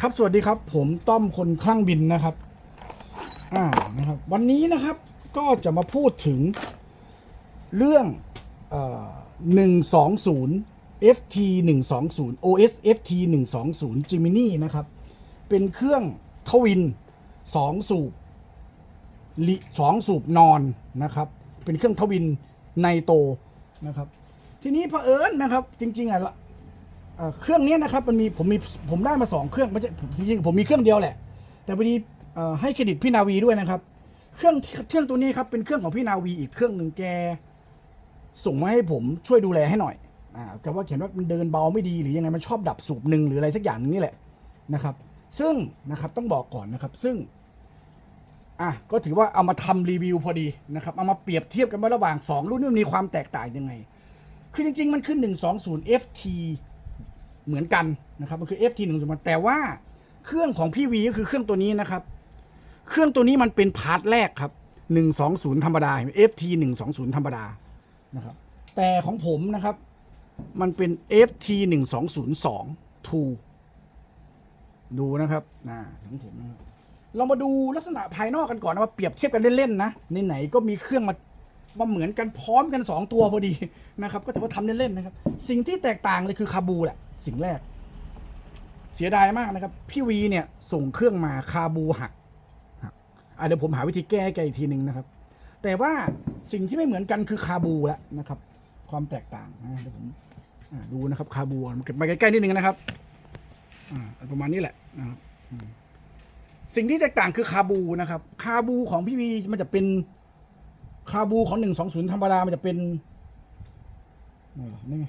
ครับสวัสดีครับ ผมต้อมคนคลั่งบินนะครับ อ่านะครับ วันนี้นะครับก็จะมาพูดถึงเรื่องหนึ่งสองศูนย์ FT หนึ่งสองศูนย์ OS FT หนึ่งสองศูนย์ Gemini นะครับ เป็นเครื่องทวินสองสูบสองสูบนอนนะครับ เป็นเครื่องทวินไนโตนะครับ ทีนี้เผอิญนะครับ จริงๆอะละ เครื่องนี้นะครับมันมีผมมีผมได้มาสองเครื่องไม่ใช่จริงๆผมมีเครื่องเดียวแหละ แต่พอดีให้เครดิตพี่นาวีด้วยนะครับ เครื่องเครื่องตัวนี้ครับเป็นเครื่องของพี่นาวีอีกเครื่องหนึ่งแกส่งมาให้ผมช่วยดูแลให้หน่อยอ่าแต่ว่าเขียนว่ามันเดินเบาไม่ดีหรือยังไงมันชอบดับสูบหนึ่งหรืออะไรสักอย่างนึงนี่แหละนะครับ ซึ่งนะครับต้องบอกก่อนนะครับ ซึ่งอะก็ถือว่าเอามาทำรีวิวพอดีนะครับเอามาเปรียบเทียบกันว่าระหว่างสองรุ่นนี้มันมีความแตกต่างยังไง คือจริง ๆ มันคือ120 FT เหมือนกันนะครับมันคือ FT 1 0แต่ว่าเครื่องของพี่วีก็คือเครื่องตัวนี้นะครับ เครื่องตัวนี้มันเป็นพาร์ทแรกครับ 120 ธรรมดา FT 120 ธรรมดานะครับแต่ของผมนะครับ มันเป็น FT 1202 2ดูนะครับนะของผมนะครับเรามาดูลักษณะภายนอกกันก่อนนะมาเปรียบเทียบกันเล่นๆนะในไหนก็มีเครื่องมา มาเหมือนกันพร้อมกัน 2 ตัวพอดีนะครับ ก็ถือว่าทำเล่นๆนะครับ สิ่งที่แตกต่างเลยคือคาบูแหละ สิ่งแรก เสียดายมากนะครับ พี่วีเนี่ยส่งเครื่องมาคาบูหักหักอะเดี๋ยวผมหาวิธีแก้ให้แกอีกทีหนึ่งนะครับ แต่ว่าสิ่งที่ไม่เหมือนกันคือคาบูแล้วนะครับ ความแตกต่างนะเดี๋ยวผมดูนะครับคาบูมันเก็บมาใกล้ๆนิดนึงนะครับประมาณนี้แหละนะครับสิ่งที่แตกต่างคือคาบูนะครับ คาบูของพี่วีมันจะเป็น คาบูของหนึ่งสองศูนย์ธรรมดามันจะเป็นนี่เหรอนี่ไง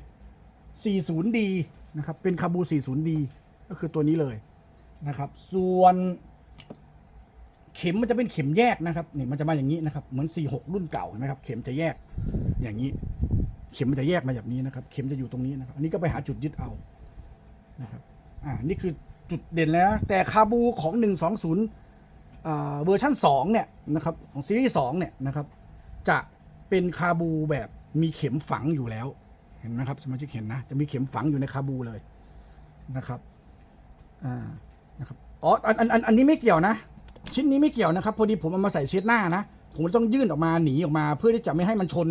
สี่ศูนย์ดีนะครับ เป็นคาบูสี่ศูนย์ดีก็คือตัวนี้เลยนะครับ ส่วน เข็มมันจะเป็นเข็มแยกนะครับนี่มันจะมาอย่างนี้นะครับ เหมือนสี่หกรุ่นเก่าเห็นไหมครับ เข็มจะแยกอย่างนี้ เข็มมันจะแยกมาแบบนี้นะครับ เข็มจะอยู่ตรงนี้นะครับ อันนี้ก็ไปหาจุดยึดเอานะครับ อ่า นี่คือจุดเด่นแล้วแต่คาบูของหนึ่งสองศูนย์เวอร์ชันสองเนี่ยนะครับของซีรีส์สองเนี่ยนะครับ จะเป็นคาบูแบบมีเข็มฝังอยู่แล้ว เห็นไหมครับสมาชิกเห็นนะ จะมีเข็มฝังอยู่ในคาบูเลยนะครับอ่านะครับอ๋ออันอันอันอันนี้ไม่เกี่ยวนะ ชิ้นนี้ไม่เกี่ยวนะครับ พอดีผมเอามาใส่เช็ดหน้านะ ผมต้องยื่นออกมาหนีออกมา เพื่อที่จะไม่ให้มันชน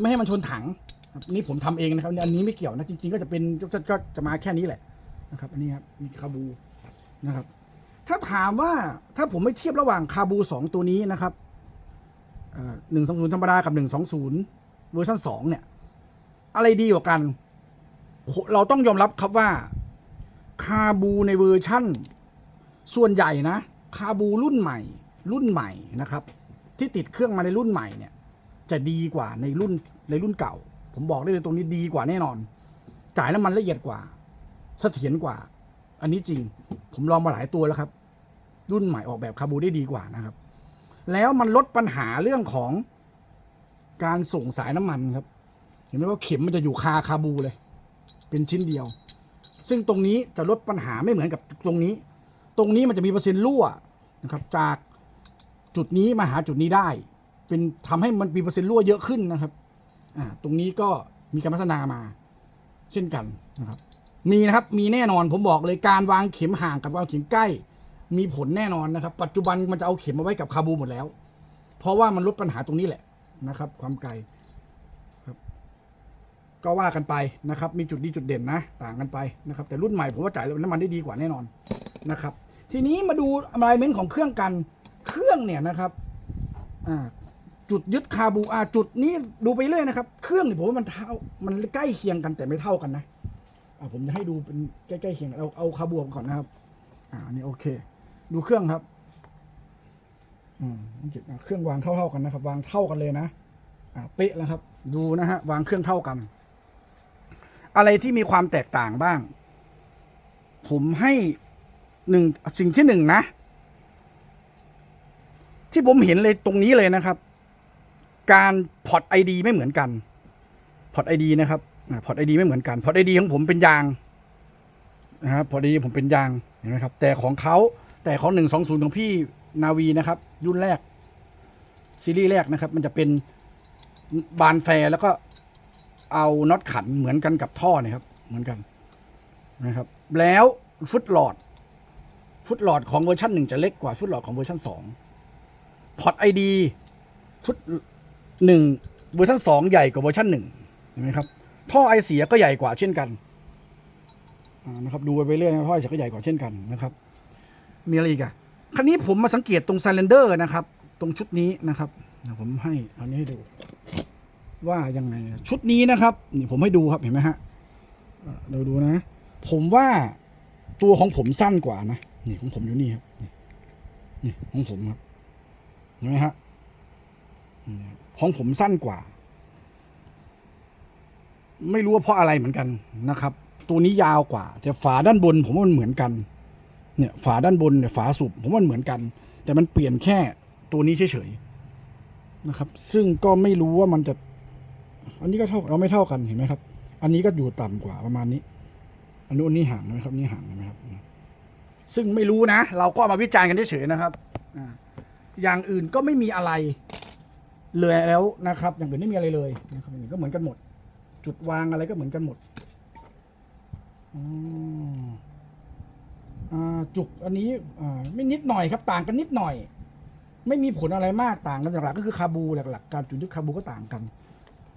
ไม่ให้มันชนถังนี่ผมทำเองนะครับอันนี้ไม่เกี่ยวนะจริง ๆ ก็จะเป็นก็จะก็จะมาแค่นี้แหละนะครับ อันนี้ครับมีคาบูนะครับ ถ้าถามว่าถ้าผมไม่เทียบระหว่างคาบูสองตัวนี้นะครับ หนึ่งสองศูนย์ธรรมดากับหนึ่งสองศูนย์เวอร์ชันสองเนี่ย อะไรดีกว่ากัน เราต้องยอมรับครับว่า คาบูในเวอร์ชั่น ส่วนใหญ่นะ คาบูรุ่นใหม่ รุ่นใหม่นะครับ ที่ติดเครื่องมาในรุ่นใหม่เนี่ย จะดีกว่าในรุ่นในรุ่นเก่า ผมบอกได้เลยตรงนี้ดีกว่าแน่นอน จ่ายน้ำมันละเอียดกว่าเสถียรกว่า อันนี้จริง ผมลองมาหลายตัวแล้วครับ รุ่นใหม่ออกแบบคาบูได้ดีกว่านะครับ แล้วมันลดปัญหาเรื่องของการส่งสายน้ำมันครับ เห็นไหมว่าเข็มมันจะอยู่คาคาบูเลย เป็นชิ้นเดียว ซึ่งตรงนี้จะลดปัญหาไม่เหมือนกับตรงนี้ ตรงนี้มันจะมีเปอร์เซ็นต์รั่วนะครับ จากจุดนี้มาหาจุดนี้ได้ เป็นทำให้มันมีเปอร์เซ็นต์รั่วเยอะขึ้นนะครับอ่าตรงนี้ก็มีการพัฒนามา เช่นกันนะครับ มีนะครับมีแน่นอนผมบอกเลยการวางเข็มห่างกับวางเข็มใกล้ มีผลแน่นอนนะครับ ปัจจุบันมันจะเอาเข็มมาไว้กับคาบูหมดแล้ว เพราะว่ามันลดปัญหาตรงนี้แหละนะครับ ความไกลครับ ก็ว่ากันไปนะครับ มีจุดดีจุดเด่นนะ ต่างกันไปนะครับ แต่รุ่นใหม่ผมว่าจ่ายน้ำมันได้ดีกว่าแน่นอนนะครับ ทีนี้มาดูอะไลเมนต์ของเครื่องกันเครื่องเนี่ยนะครับจุดยึดคาบูอาจุดนี้ดูไปเรื่อยนะครับ เครื่องเนี่ยผมว่ามันเท่ามันใกล้เคียงกันแต่ไม่เท่ากันนะผมจะให้ดูเป็นใกล้ๆเคียงเอาเอาคาบูก่อนนะครับ อ่านนี้โอเค ดูเครื่องครับ อืมเครื่องวางเท่าๆกันนะครับ วางเท่ากันเลยนะอ่าเป๊ะแล้วครับ ดูนะฮะวางเครื่องเท่ากัน อะไรที่มีความแตกต่างบ้าง ผมให้หนึ่งสิ่งที่หนึ่งนะ ที่ผมเห็นเลยตรงนี้เลยนะครับ การพอร์ตไอดีไม่เหมือนกันพอร์ตไอดีนะครับพอร์ตไอดีไม่เหมือนกันพอร์ตไอดีของผมเป็นยางนะครับพอร์ตไอดีผมเป็นยางเห็นไหมครับ แต่ของเขา แต่ของหนึ่งสองศูนย์ของพี่นาวีนะครับ รุ่นแรก ซีรีส์แรกนะครับ มันจะเป็นบานแฟร์แล้วก็เอาน็อตขันเหมือนกันกับท่อนะครับ เหมือนกันนะครับ แล้วฟุตหลอด ฟุตหลอดของเวอร์ชันหนึ่งจะเล็กกว่าฟุตหลอดของเวอร์ชันสองพอร์ตไอดีฟุตหนึ่งเวอร์ชันสองใหญ่กว่าเวอร์ชันหนึ่งเห็นไหมครับ ท่อไอเสียก็ใหญ่กว่าเช่นกันนะครับดูไปเรื่อยนะท่อไอเสียก็ใหญ่กว่าเช่นกันนะครับ มีอะไรอีกอะคันนี้ผมมาสังเกตตรงไซเลนเดอร์นะครับ ตรงชุดนี้นะครับผมให้อันนี้ให้ดู ว่ายังไงชุดนี้นะครับนี่ผมให้ดูครับเห็นไหมฮะเราดูนะ ผมว่าตัวของผมสั้นกว่านะนี่ของผมอยู่นี่ครับนี่นี่ของผมครับเห็นไหมฮะของผมสั้นกว่า ไม่รู้ว่าเพราะอะไรเหมือนกันนะครับ ตัวนี้ยาวกว่า แต่ฝาด้านบนผมว่ามันเหมือนกัน เนี่ยฝาด้านบนเนี่ยฝาสูบผมว่ามันเหมือนกัน แต่มันเปลี่ยนแค่ตัวนี้เฉยๆนะครับ ซึ่งก็ไม่รู้ว่ามันจะ อันนี้ก็เท่าเราไม่เท่ากันเห็นไหมครับ อันนี้ก็อยู่ต่ำกว่าประมาณนี้ อันนู้นนี่ห่างไหมครับนี่ห่างไหมครับ ซึ่งไม่รู้นะ เราก็มาวิจารณ์กันเฉยๆนะครับอย่างอื่นก็ไม่มีอะไรเลยแล้วนะครับ อย่างอื่นไม่มีอะไรเลยนะครับอย่างอื่นก็เหมือนกันหมด จุดวางอะไรก็เหมือนกันหมดอืมอ่า จุกอันนี้ไม่นิดหน่อยครับต่างกันนิดหน่อย ไม่มีผลอะไรมากต่างกันหลักๆก็คือคาบูหลักๆการจุดยึดคาบูก็ต่างกัน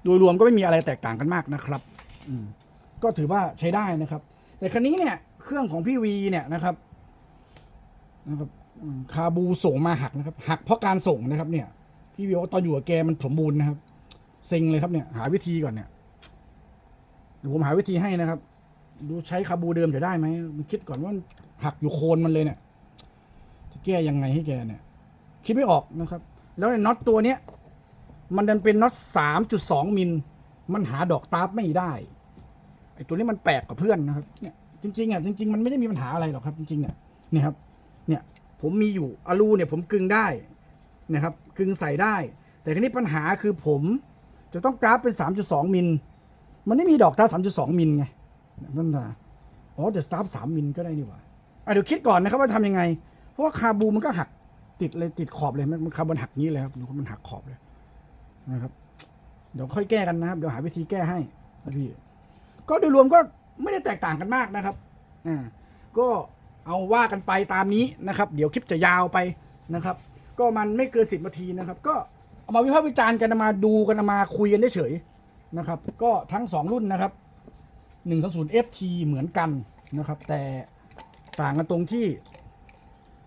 โดยรวมก็ไม่มีอะไรแตกต่างกันมากนะครับก็ถือว่าใช้ได้นะครับ แต่คันนี้เนี่ยเครื่องของพี่วีเนี่ยนะครับนะครับคาบูส่งมาหักนะครับ หักเพราะการส่งนะครับ เนี่ย พี่วีบอกว่าตอนอยู่กับแกมันสมบูรณ์นะครับเซ็งเลยครับเนี่ย หาวิธีก่อนเนี่ยเดี๋ยวผมหาวิธีให้นะครับ ดูใช้คาบูเดิมจะได้ไหมมันคิดก่อนว่า หักอยู่โคนมันเลยเนี่ย จะแก้ยังไงให้แกเนี่ย คิดไม่ออกนะครับ แล้วน็อตตัวเนี้ย มันดันเป็นน็อตสามจุดสองมิล มันหาดอกตาร์ฟไม่ได้ไอตัวนี้มันแปลกกว่าเพื่อนนะครับ เนี่ยจริงๆอะจริงๆมันไม่ได้มีปัญหาอะไรหรอกครับ จริงๆเนี่ยเนี่ยครับ เนี่ยผมมีอยู่อะลูเนี่ยผมกึงได้นะครับกึงใส่ได้ แต่ทีนี้ปัญหาคือผมจะต้องกราฟเป็น 3.2 มิล มันไม่มีดอกตาร์ฟ3.2 มิลไงนั่นนะอ๋อเดี๋ยวสตาร์ฟ3มิลก็ได้นี่หว่า เดี๋ยวคิดก่อนนะครับว่าทำยังไง เพราะว่าคาบูมันก็หักติดเลยติดขอบเลยมันคาร์บอนหักนี้เลยครับดูมันหักขอบเลยนะครับ เดี๋ยวค่อยแก้กันนะครับ เดี๋ยวหาวิธีแก้ให้นะพี่ ก็โดยรวมก็ไม่ได้แตกต่างกันมากนะครับอ่าก็เอาว่ากันไปตามนี้นะครับ เดี๋ยวคลิปจะยาวไปนะครับ ก็มันไม่เกินสิบนาทีนะครับ ก็เอามาวิพากษ์วิจารณ์กันมาดูกันมาคุยกันเฉยนะครับ ก็ทั้งสองรุ่นนะครับหนึ่งศูนย์ FT เหมือนกันนะครับ แต่ ต่างกันตรงที่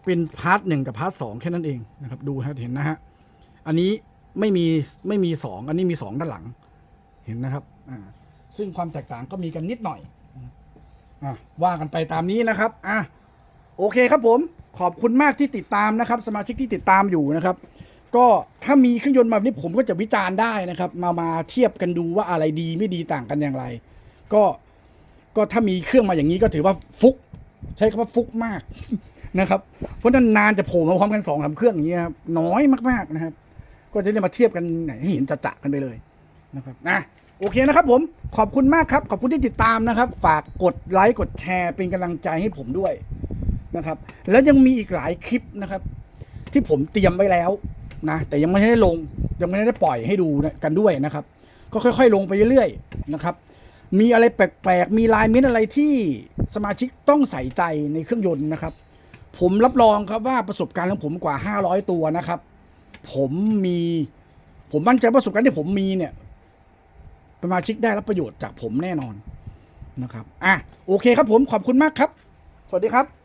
เป็นพาร์ทหนึ่งกับพาร์ทสองแค่นั้นเองนะครับ ดูครับเห็นนะฮะอันนี้ไม่มีไม่มีสองอันนี้มีสองด้านหลังเห็นนะครับอ่าซึ่งความแตกต่างก็มีกันนิดหน่อยอะว่ากันไปตามนี้นะครับอะโอเคครับผมขอบคุณมากที่ติดตามนะครับ สมาชิกที่ติดตามอยู่นะครับ ก็ถ้ามีเครื่องยนต์มาแบบนี้ผมก็จะวิจารณ์ได้นะครับ มามาเทียบกันดูว่าอะไรดีไม่ดีต่างกันอย่างไร ก็ก็ถ้ามีเครื่องมาอย่างนี้ก็ถือว่าฟุก ใช้คำว่าฟุกมากนะครับ เพราะนานๆจะโผล่มาพร้อมกันสองสาเครื่องอย่างนี้ครับน้อยมากๆนะครับ ก็จะได้มาเทียบกันไหนให้เห็นจะๆกันไปเลยนะครับนะโอเคนะครับผมขอบคุณมากครับขอบคุณที่ติดตามนะครับ ฝากกดไลค์กดแชร์เป็นกำลังใจให้ผมด้วยนะครับ แล้วยังมีอีกหลายคลิปนะครับ ที่ผมเตรียมไว้แล้วนะแต่ยังไม่ได้ลงยังไม่ได้ปล่อยให้ดูกันด้วยนะครับ ก็ค่อย ๆ ลงไปเรื่อยๆนะครับ มีอะไรแปลกๆ มีลายเม้นอะไรที่สมาชิกต้องใส่ใจในเครื่องยนต์นะครับ ผมรับรองครับว่าประสบการณ์ของผมกว่า 500 ตัวนะครับ ผมมีผมมั่นใจประสบการณ์ที่ผมมีเนี่ยสมาชิกได้รับประโยชน์จากผมแน่นอนนะครับ อะ โอเคครับผมขอบคุณมากครับ สวัสดีครับ